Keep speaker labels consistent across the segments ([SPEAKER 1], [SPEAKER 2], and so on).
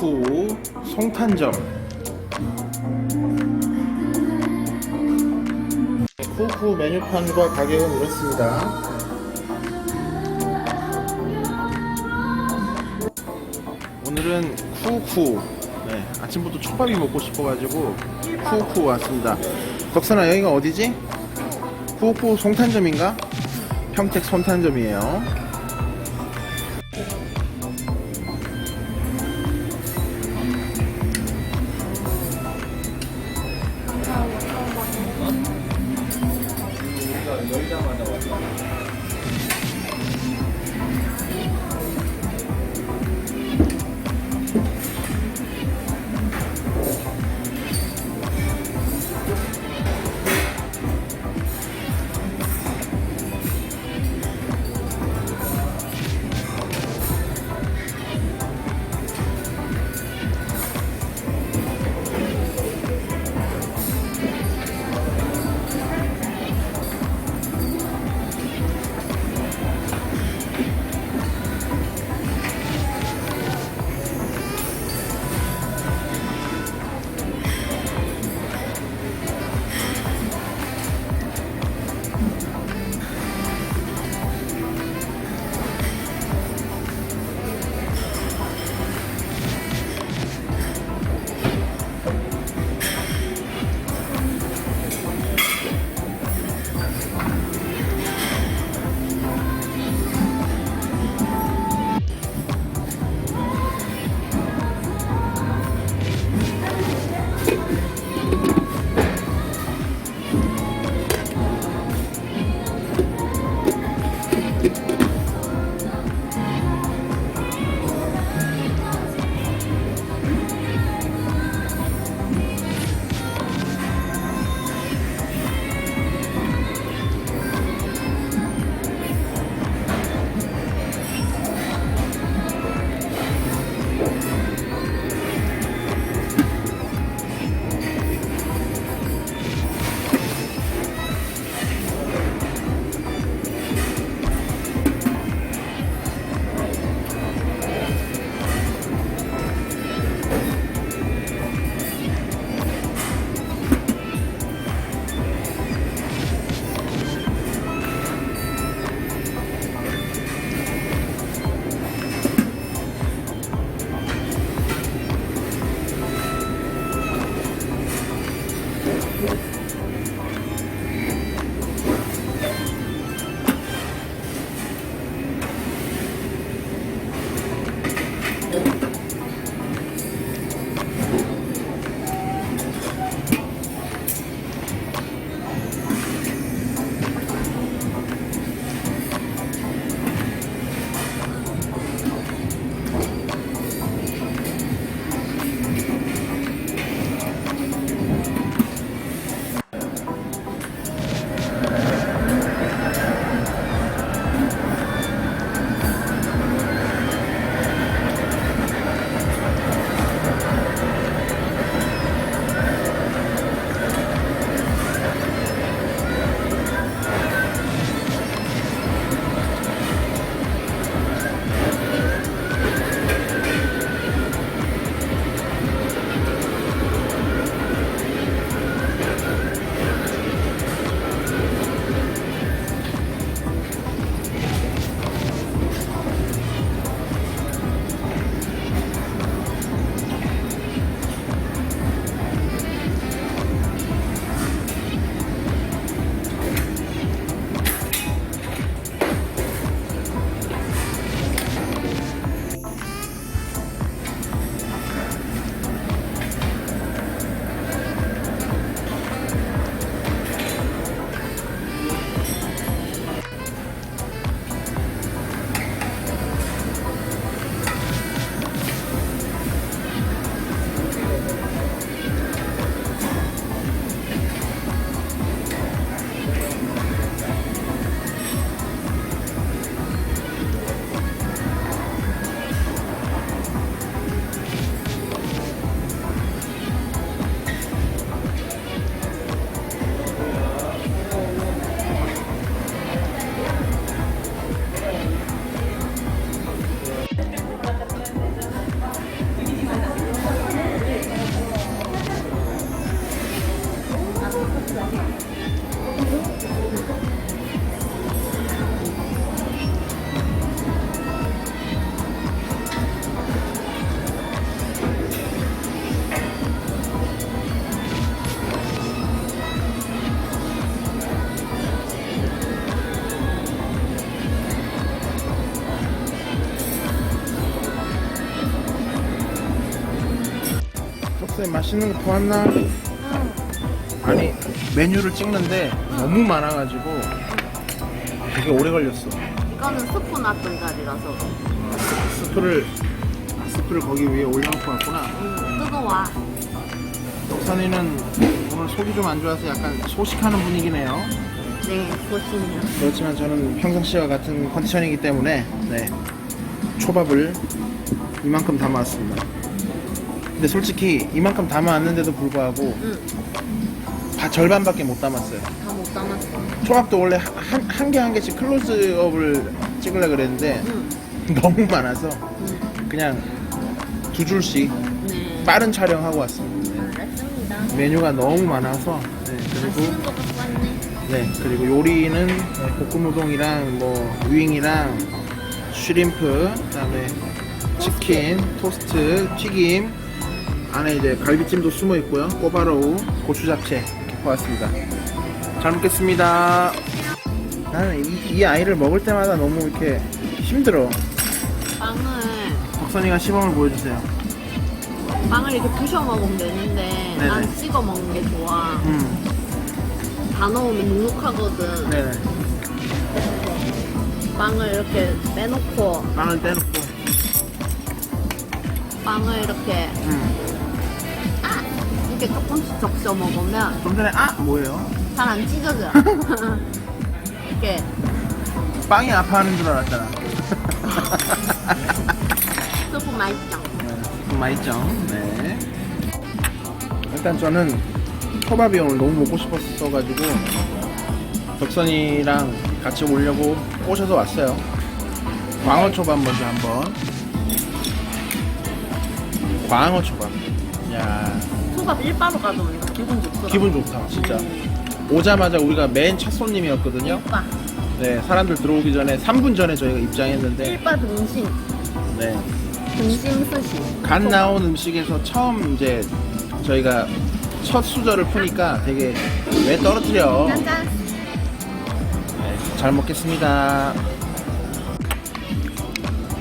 [SPEAKER 1] 쿠쿠 송탄점 쿠쿠 메뉴판과 가격은 이렇습니다. 오늘은 쿠쿠. 네, 아침부터 촉밥이 먹고 싶어가지고 쿠쿠 왔습니다. 덕선아 여기가 어디지? 쿠쿠 송탄점인가? 평택 송탄점이에요 맛있는 거 보았나? 아니 메뉴를 찍는데 너무 많아가지고 되게 오래 걸렸어
[SPEAKER 2] 이거는 스프 놨던 자리라서
[SPEAKER 1] 스프를 아, 스프를 거기 위에 올려놓고 왔구나
[SPEAKER 2] 음, 뜨거워.
[SPEAKER 1] 떡선이는 오늘 속이 좀 안 좋아서 약간 소식하는 분위기네요
[SPEAKER 2] 네, 보시면.
[SPEAKER 1] 그렇지만 저는 평상시와 같은 컨디션이기 때문에 네 초밥을 이만큼 담아왔습니다 근데 솔직히 이만큼 담아왔는데도 불구하고
[SPEAKER 2] 응,
[SPEAKER 1] 다 절반밖에 못 담았어요
[SPEAKER 2] 다 못 담았어.
[SPEAKER 1] 초밥도 원래 한, 한 개 한 개씩 클로즈업을 찍으려고 그랬는데
[SPEAKER 2] 응,
[SPEAKER 1] 너무 많아서
[SPEAKER 2] 응.
[SPEAKER 1] 그냥 두 줄씩
[SPEAKER 2] 네.
[SPEAKER 1] 빠른 촬영하고 왔습니다.
[SPEAKER 2] 알았습니다.
[SPEAKER 1] 메뉴가 너무 많아서 네, 그리고
[SPEAKER 2] 맛있는 거 갖고 왔네.
[SPEAKER 1] 네 그리고 요리는 네, 볶음 우동이랑 뭐 윙이랑 슈림프 그다음에 치킨, 토스트, 튀김 안에 이제 갈비찜도 숨어 있고요. 꼬바로우, 고추 잡채 이렇게 보았습니다. 잘 먹겠습니다. 나는 이, 이 아이를 먹을 때마다 너무 이렇게 힘들어.
[SPEAKER 2] 빵을,
[SPEAKER 1] 박선이가 시범을 보여주세요.
[SPEAKER 2] 빵을 이렇게 부셔 먹으면 되는데,
[SPEAKER 1] 네네.
[SPEAKER 2] 난 찍어 먹는 게 좋아.
[SPEAKER 1] 음,
[SPEAKER 2] 다 넣으면 눅눅하거든.
[SPEAKER 1] 네네.
[SPEAKER 2] 빵을 이렇게 빼놓고,
[SPEAKER 1] 빵을 떼놓고.
[SPEAKER 2] 빵을 이렇게,
[SPEAKER 1] 음.
[SPEAKER 2] 아! 이렇게 조금씩 적셔 먹으면
[SPEAKER 1] 좀 전에 아 뭐예요?
[SPEAKER 2] 잘 안 찢어져. 이렇게,
[SPEAKER 1] 빵이 아파하는 줄 알았잖아.
[SPEAKER 2] 스프 맛있죠?
[SPEAKER 1] 네, 맛있죠? 네. 일단 저는 초밥이 오늘 너무 먹고 싶었어가지고 덕선이랑 같이 오려고 꼬셔서 왔어요. 광어 초밥 먼저 한번. 광어 초밥. 야
[SPEAKER 2] 초밥 일바로 가져오니까 기분 좋더라.
[SPEAKER 1] 기분 좋다 진짜. 오자마자 우리가 맨 첫 손님이었거든요.
[SPEAKER 2] 오빠,
[SPEAKER 1] 네 사람들 들어오기 전에 3분 전에 저희가 입장했는데
[SPEAKER 2] 일바 등심,
[SPEAKER 1] 네.
[SPEAKER 2] 등심 스시.
[SPEAKER 1] 간 나온 음식에서 처음 이제 저희가 첫 수저를 푸니까 되게 왜 떨어뜨려?
[SPEAKER 2] 짠짠.
[SPEAKER 1] 네, 잘 먹겠습니다.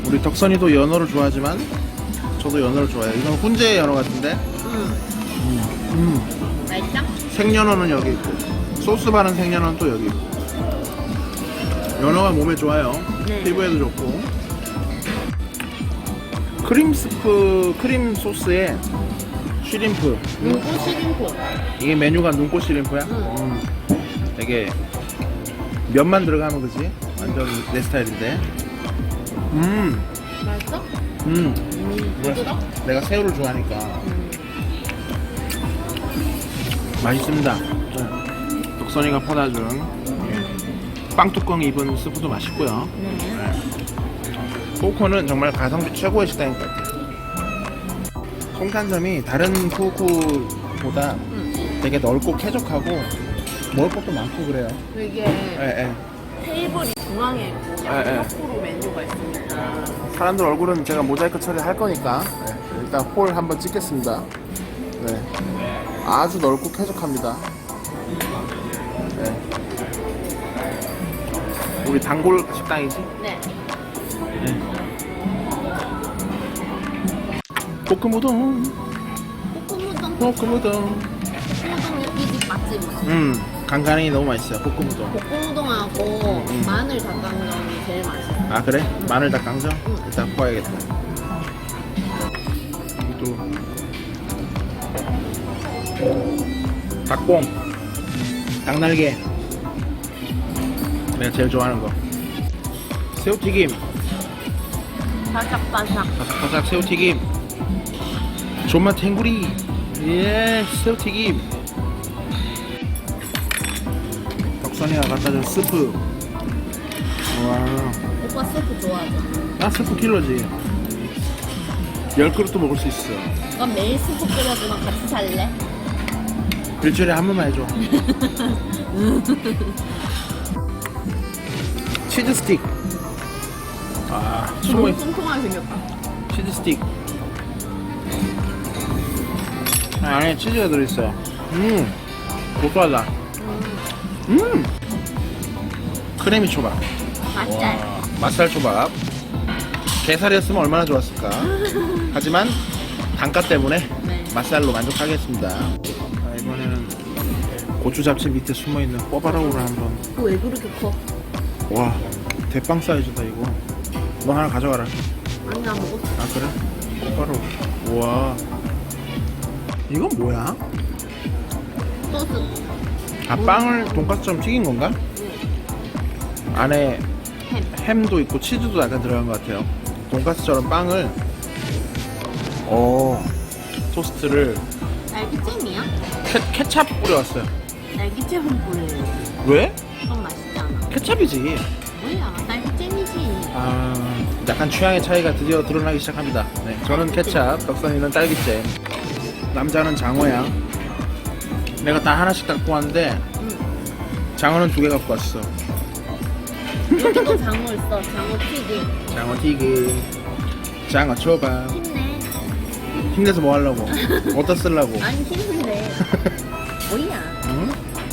[SPEAKER 1] 우리 덕선이도 연어를 좋아하지만 저도 연어를 좋아해요. 이건 훈제 연어 같은데? 생연어는 여기 있고 소스 바른 생연어는 또 여기 있고 연어가 몸에 좋아요.
[SPEAKER 2] 네.
[SPEAKER 1] 피부에도 좋고 크림 스프 크림 소스에 쉬림프
[SPEAKER 2] 눈꽃 시림프.
[SPEAKER 1] 이게 메뉴가 눈꽃 시림프야?
[SPEAKER 2] 응.
[SPEAKER 1] 음, 되게 면만 들어가면 그지? 완전 내 스타일인데. 음,
[SPEAKER 2] 맛있어?
[SPEAKER 1] 음.
[SPEAKER 2] 음, 부드러?
[SPEAKER 1] 내가 새우를 좋아하니까
[SPEAKER 2] 음.
[SPEAKER 1] 맛있습니다. 네. 독선이가 퍼다준 예. 빵 뚜껑 입은 스프도 맛있고요.
[SPEAKER 2] 네.
[SPEAKER 1] 네. 정말 가성비 최고의 식당인 것 같아요. 송탄점이 다른
[SPEAKER 2] 음.
[SPEAKER 1] 되게 넓고 쾌적하고 먹을 것도 많고 그래요.
[SPEAKER 2] 이게
[SPEAKER 1] 예, 예.
[SPEAKER 2] 테이블이 중앙에 있고
[SPEAKER 1] 예, 예.
[SPEAKER 2] 옆으로 메뉴가 있습니다.
[SPEAKER 1] 사람들 얼굴은 제가 모자이크 처리할 거니까 네, 일단 홀 한번 찍겠습니다. 네. 아주 넓고 쾌적합니다. 네. 우리 단골 식당이지?
[SPEAKER 2] 네.
[SPEAKER 1] 볶음우동,
[SPEAKER 2] 볶음우동,
[SPEAKER 1] 볶음우동.
[SPEAKER 2] 볶음우동 이집 맛집.
[SPEAKER 1] 음, 간간히 너무 맛있어요. 볶음우동.
[SPEAKER 2] 볶음우동하고
[SPEAKER 1] 음.
[SPEAKER 2] 마늘 닭강정이 제일 맛있어.
[SPEAKER 1] 아 그래? 마늘 닭강정?
[SPEAKER 2] 응.
[SPEAKER 1] 일단 구워야겠다. 또 닭봉, 닭날개. 내가 제일 좋아하는 거. 새우튀김,
[SPEAKER 2] 바삭바삭.
[SPEAKER 1] 바삭바삭 새우튀김. 존맛 탱구리. 예, 새우튀김. 덕선이가 갖다 준 스프. 와.
[SPEAKER 2] 오빠 스프 좋아하죠?
[SPEAKER 1] 나 스프 킬러지. 열 그릇도 먹을 수 있어.
[SPEAKER 2] 그럼 매일 스프 끓여주면 같이 살래?
[SPEAKER 1] 일주일에 한 번만 해줘. 치즈 스틱. 아,
[SPEAKER 2] 너무
[SPEAKER 1] 있
[SPEAKER 2] 통통하게 생겼다.
[SPEAKER 1] 치즈 스틱. 아, 안에 치즈가 들어있어요. 음, 고소하다. 음, 크래미 초밥. 와, 맛살 초밥. 게살이었으면 얼마나 좋았을까. 하지만 단가 때문에
[SPEAKER 2] 네.
[SPEAKER 1] 맛살로 만족하겠습니다. 고추 잡채 밑에 숨어 있는 꿔바로우를 한번.
[SPEAKER 2] 왜 그렇게 커?
[SPEAKER 1] 와, 대빵 사이즈다 이거. 너 하나 가져가라.
[SPEAKER 2] 아니 나 먹었어.
[SPEAKER 1] 아 그래? 꿔바로우. 우와. 이건 뭐야?
[SPEAKER 2] 소스.
[SPEAKER 1] 아 빵을 돈까스처럼 튀긴 건가? 안에
[SPEAKER 2] 햄.
[SPEAKER 1] 햄도 있고 치즈도 약간 들어간 것 같아요. 돈까스처럼 빵을 어 토스트를
[SPEAKER 2] 딸기잼이야?
[SPEAKER 1] 케, 케찹 뿌려왔어요.
[SPEAKER 2] 딸기잼은 뿌려요.
[SPEAKER 1] 왜?
[SPEAKER 2] 좀 맛있지 않아?
[SPEAKER 1] 케찹이지.
[SPEAKER 2] 뭐야? 딸기잼이지.
[SPEAKER 1] 아 약간 취향의 차이가 드디어 드러나기 시작합니다. 네, 저는 케찹, 덕선이는 딸기잼. 남자는 장어야. 내가 다 하나씩 갖고 왔는데
[SPEAKER 2] 응.
[SPEAKER 1] 장어는 두 개 갖고 왔어.
[SPEAKER 2] 여기도 장어 있어. 장어 튀김.
[SPEAKER 1] 장어 튀김, 장어 초밥.
[SPEAKER 2] 힘내.
[SPEAKER 1] 힘내서 뭐 하려고? 어디다 쓰려고?
[SPEAKER 2] 아니 힘내. 뭐야?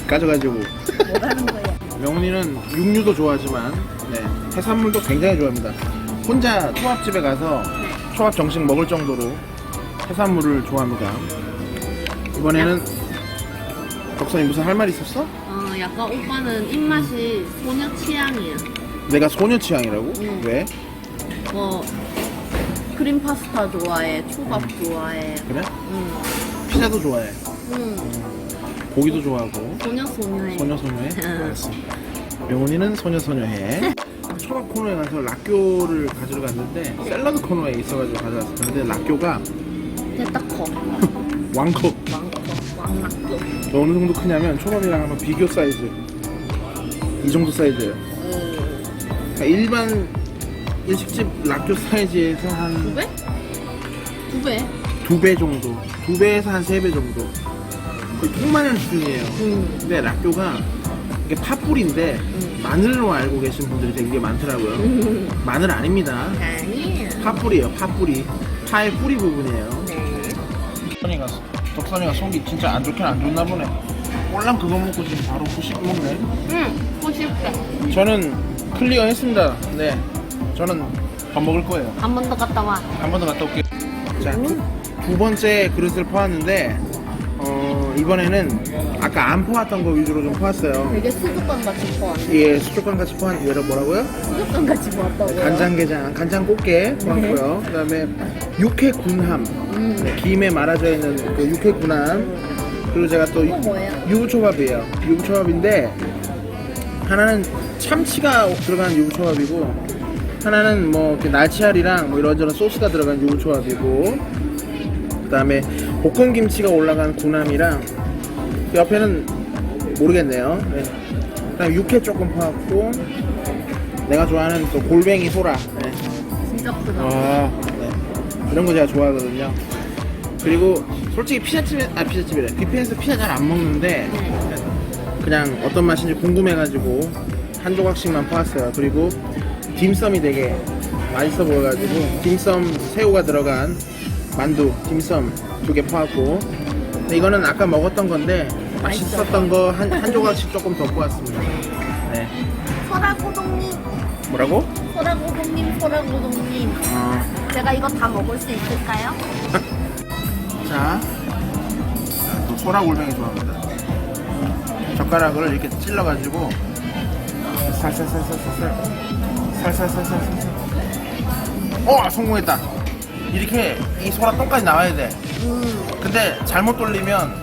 [SPEAKER 1] 응? 가져가지고.
[SPEAKER 2] 뭐 하는 거야?
[SPEAKER 1] 명훈이는 육류도 좋아하지만 네, 해산물도 굉장히 좋아합니다. 혼자 초밥집에 가서 초밥 정식 먹을 정도로 해산물을 좋아합니다. 이번에는 덕선이 무슨 할 말 있었어?
[SPEAKER 2] 어, 약간 오빠는 입맛이 소녀 취향이야.
[SPEAKER 1] 내가 소녀 취향이라고?
[SPEAKER 2] 응.
[SPEAKER 1] 왜?
[SPEAKER 2] 뭐 크림 파스타 좋아해, 초밥 좋아해.
[SPEAKER 1] 그래?
[SPEAKER 2] 응.
[SPEAKER 1] 피자도 좋아해.
[SPEAKER 2] 응.
[SPEAKER 1] 고기도 좋아하고.
[SPEAKER 2] 소녀 소녀해.
[SPEAKER 1] 소녀 소녀해?
[SPEAKER 2] 응.
[SPEAKER 1] 알았어. 명훈이는 소녀 소녀해. 초밥 코너에 가서 락교를 가지러 갔는데 샐러드 코너에 있어가지고 가져왔어. 근데 락교가
[SPEAKER 2] 됐다 커.
[SPEAKER 1] 왕컵.
[SPEAKER 2] 왕커. 왕락교.
[SPEAKER 1] 어느 정도 크냐면 초밥이랑 한번 비교 사이즈. 이 정도 사이즈예요.
[SPEAKER 2] 어,
[SPEAKER 1] 그러니까 일반 일식집 락교 사이즈에서 두한
[SPEAKER 2] 배? 두 배?
[SPEAKER 1] 두배 정도. 두 배에서 한 세 배 정도. 거의 통마늘 수준이에요.
[SPEAKER 2] 응.
[SPEAKER 1] 근데 락교가 이게 팥뿌리인데
[SPEAKER 2] 음.
[SPEAKER 1] 마늘로 알고 계신 분들이 되게 많더라고요.
[SPEAKER 2] 응.
[SPEAKER 1] 마늘 아닙니다.
[SPEAKER 2] 아니야.
[SPEAKER 1] 팥뿌리예요. 팥뿌리. 파의 뿌리 부분이에요.
[SPEAKER 2] 네.
[SPEAKER 1] 덕선이가 덕선이가 속이 진짜 안 좋긴 안 좋나 보네. 꼴랑 그거 먹고 지금 바로 후식 먹네.
[SPEAKER 2] 응. 꼬실게.
[SPEAKER 1] 저는 클리어 했습니다. 네. 저는 밥 먹을 거예요.
[SPEAKER 2] 한 번 더 갔다 와.
[SPEAKER 1] 한 번 더 갔다 올게요. 자, 두, 두 번째 그릇을 퍼왔는데, 어, 이번에는 아까 안 퍼왔던 거 위주로 좀 퍼왔어요.
[SPEAKER 2] 되게 수족관 같이 퍼왔네.
[SPEAKER 1] 예, 수족관 같이 퍼왔, 뭐라, 뭐라고요?
[SPEAKER 2] 수족관 같이 퍼왔다고요?
[SPEAKER 1] 간장게장, 간장 꽃게 퍼왔고요. 그 다음에 육회 군함.
[SPEAKER 2] 음.
[SPEAKER 1] 네, 김에 말아져 있는 그 육회 군함. 그리고 제가 또? 유부초밥이에요. 유부초밥인데, 하나는 참치가 들어간 유부초밥이고, 하나는 뭐 날치알이랑 뭐 이런저런 소스가 들어간 유부초밥이고, 그 다음에 볶음김치가 올라간 군함이랑, 그 옆에는 모르겠네요. 네. 그 다음에 육회 조금 퍼왔고, 내가 좋아하는 또 골뱅이 소라. 네.
[SPEAKER 2] 진짜 크다.
[SPEAKER 1] 아, 네. 이런 거 제가 좋아하거든요. 그리고 솔직히 피자집에, 아, 피자집이래. 뷔페에서 피자 잘 안 먹는데,
[SPEAKER 2] 네.
[SPEAKER 1] 그냥 어떤 맛인지 궁금해가지고 한 조각씩만 퍼왔어요. 그리고 딤섬이 되게 맛있어 보여가지고 딤섬 새우가 들어간 만두 딤섬 두개 근데 이거는 아까 먹었던 건데 맛있었던 거 한 한 조각씩 조금 더 퍼왔습니다. 네.
[SPEAKER 2] 소라고동님,
[SPEAKER 1] 뭐라고?
[SPEAKER 2] 소라고동님, 소라고동님.
[SPEAKER 1] 어,
[SPEAKER 2] 제가 이거 다 먹을 수 있을까요?
[SPEAKER 1] 자, 또 소라 골뱅이 좋아합니다. 젓가락을 이렇게 찔러가지고 살살살살살살 살살살살살살 어 성공했다. 이렇게 이 소라 똥까지 나와야 돼.
[SPEAKER 2] 음,
[SPEAKER 1] 근데 잘못 돌리면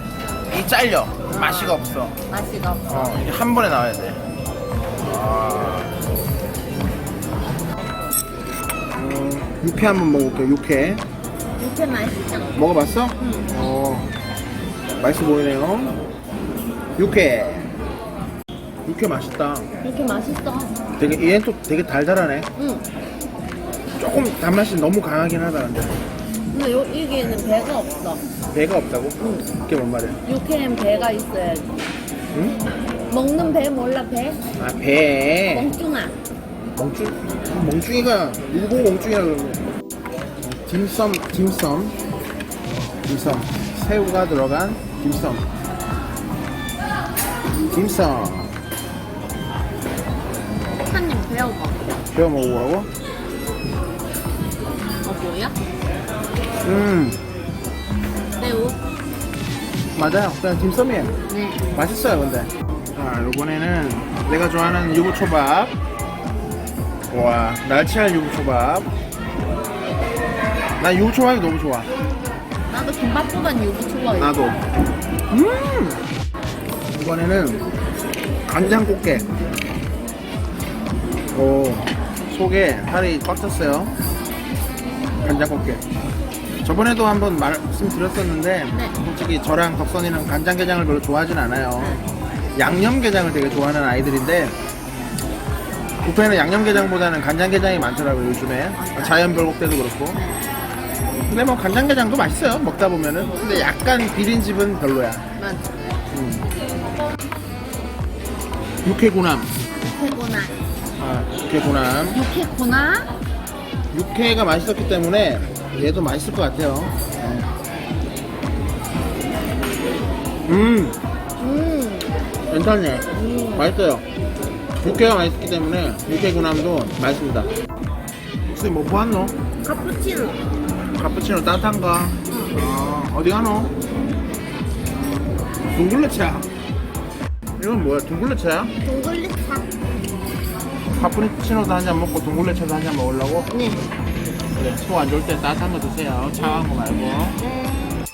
[SPEAKER 1] 이 잘려 맛이가 없어.
[SPEAKER 2] 맛이가 없어.
[SPEAKER 1] 어 이게 한 번에 나와야 돼. 아. 음, 육회 한번 먹어볼게요. 육회
[SPEAKER 2] 이렇게 맛있죠?
[SPEAKER 1] 먹어봤어?
[SPEAKER 2] 응.
[SPEAKER 1] 어, 맛있어 보이네요. 육회. 육회 맛있다.
[SPEAKER 2] 이렇게 맛있어.
[SPEAKER 1] 되게, 얘는 또 되게 달달하네.
[SPEAKER 2] 응.
[SPEAKER 1] 조금 단맛이 너무 강하긴 하다, 근데.
[SPEAKER 2] 근데 요, 여기에는 배가 없어.
[SPEAKER 1] 배가 없다고?
[SPEAKER 2] 응.
[SPEAKER 1] 그게 뭔 말이야?
[SPEAKER 2] 육회엔 배가 있어야지.
[SPEAKER 1] 응?
[SPEAKER 2] 먹는 배 몰라 배?
[SPEAKER 1] 아, 배.
[SPEAKER 2] 멍충아.
[SPEAKER 1] 멍충, 멍충이가 일본 멍충이라 그러고. 딤섬, 딤섬. 딤섬. 새우가 들어간 딤섬. 딤섬.
[SPEAKER 2] 한입 배워봐.
[SPEAKER 1] 배워 먹어보라고?
[SPEAKER 2] 어 뭐야?
[SPEAKER 1] 음,
[SPEAKER 2] 새우?
[SPEAKER 1] 맞아요. 그냥 딤섬이에요.
[SPEAKER 2] 네.
[SPEAKER 1] 맛있어요, 근데. 자, 이번에는 내가 좋아하는 유부초밥. 와, 날치알 유부초밥. 나 유부초밥이 너무 좋아.
[SPEAKER 2] 나도 김밥보단 유부 좋아해.
[SPEAKER 1] 나도. 음! 이번에는 간장 꽃게. 오, 속에 살이 꽉 찼어요. 간장 꽃게. 저번에도 한번 말씀드렸었는데,
[SPEAKER 2] 네.
[SPEAKER 1] 솔직히 저랑 덕선이는 간장게장을 별로 좋아하진 않아요. 양념게장을 되게 좋아하는 아이들인데, 뷔페는 양념게장보다는 간장게장이 많더라고요, 요즘에. 자연별곡때도 그렇고. 근데 뭐 간장게장도 맛있어요, 먹다 보면은. 근데 약간 비린 집은 별로야.
[SPEAKER 2] 맞아.
[SPEAKER 1] 육회구남.
[SPEAKER 2] 육회구나.
[SPEAKER 1] 아, 육회구남.
[SPEAKER 2] 육회구나?
[SPEAKER 1] 육회가 맛있었기 때문에 얘도 맛있을 것 같아요. 음,
[SPEAKER 2] 음.
[SPEAKER 1] 괜찮네.
[SPEAKER 2] 음.
[SPEAKER 1] 맛있어요. 육회가 맛있기 때문에 육회구남도 맛있습니다. 혹시 뭐 보았노?
[SPEAKER 2] 카푸치노.
[SPEAKER 1] 카푸치노 따뜻한 거. 어, 어디 가노? 둥글레차. 이건 뭐야? 둥글레차야?
[SPEAKER 2] 동글리차.
[SPEAKER 1] 카푸치노도 한 잔 먹고 둥글레차도 한 잔 먹으려고?
[SPEAKER 2] 네.
[SPEAKER 1] 그래, 속 안 좋을 때 따뜻한 거 드세요. 차가운 거 말고.
[SPEAKER 2] 네.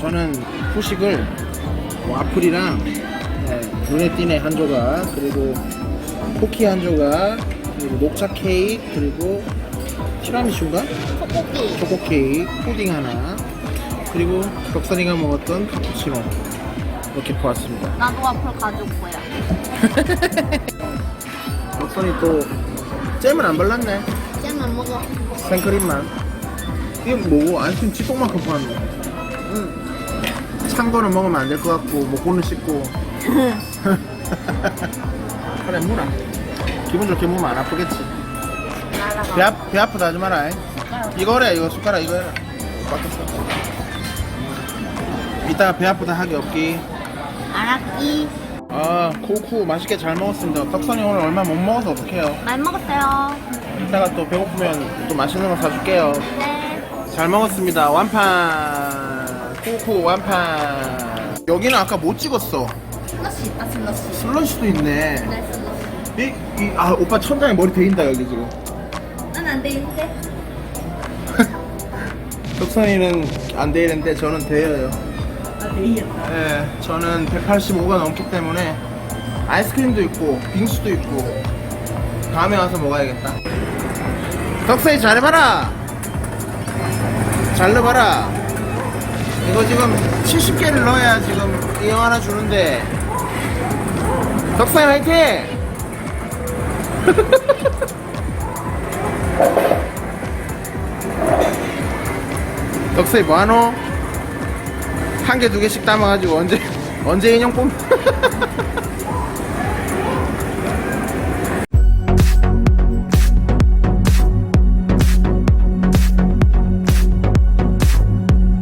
[SPEAKER 1] 저는 후식을 와플이랑 네, 눈에 띄네 한 조각 그리고 쿠키 한 조각 그리고 녹차 케이크 그리고 티라미슈인가?
[SPEAKER 2] 떡볶이.
[SPEAKER 1] 초코 케이크 푸딩 하나 그리고 덕선이가 먹었던 카푸치노 이렇게 보았습니다
[SPEAKER 2] 나도 와플 가져올 거야.
[SPEAKER 1] 덕선이 또 잼은 안 발랐네
[SPEAKER 2] 잼안 먹어.
[SPEAKER 1] 생크림만 이게 뭐고 아이스크림 찌뽕만큼 파는 거야 응. 찬 거는 먹으면 안 될 것 같고 먹고는 씹고 그래 무라 기분 좋게 먹으면 안 아프겠지
[SPEAKER 2] 날아가.
[SPEAKER 1] 배, 아, 배 아프다 하지 마라 이. 이거래 이거 숟가락 이거 해라 바뀌었어 이따가 배 아프다 하기 없기
[SPEAKER 2] 알았기.
[SPEAKER 1] 아 코쿠 맛있게 잘 먹었습니다 떡선이 오늘 얼마 못 먹어서 어떡해요
[SPEAKER 2] 말 먹었어요.
[SPEAKER 1] 이따가 또 배고프면 또 맛있는 거 사줄게요
[SPEAKER 2] 네.
[SPEAKER 1] 잘 먹었습니다. 완판. 쿠쿠 완판. 여기는 아까 못 찍었어.
[SPEAKER 2] 슬러시 있다 슬러시.
[SPEAKER 1] 슬러시도 있네.
[SPEAKER 2] 네 슬러시.
[SPEAKER 1] 이, 이, 아, 오빠 천장에 머리 데인다, 여기 지금.
[SPEAKER 2] 난 안 되는데.
[SPEAKER 1] 덕선이는 안 데이는데 저는 데여요. 예, 저는 185가 넘기 때문에 아이스크림도 있고, 빙수도 있고, 다음에 와서 먹어야겠다. 덕선이 잘해봐라! 잘 넣어봐라! 이거 지금 70개를 넣어야 지금 이형 하나 주는데, 덕선이 화이팅! 덕선이 뭐하노? 한 개 두 개씩 담아가지고 언제, 언제 인형 뽑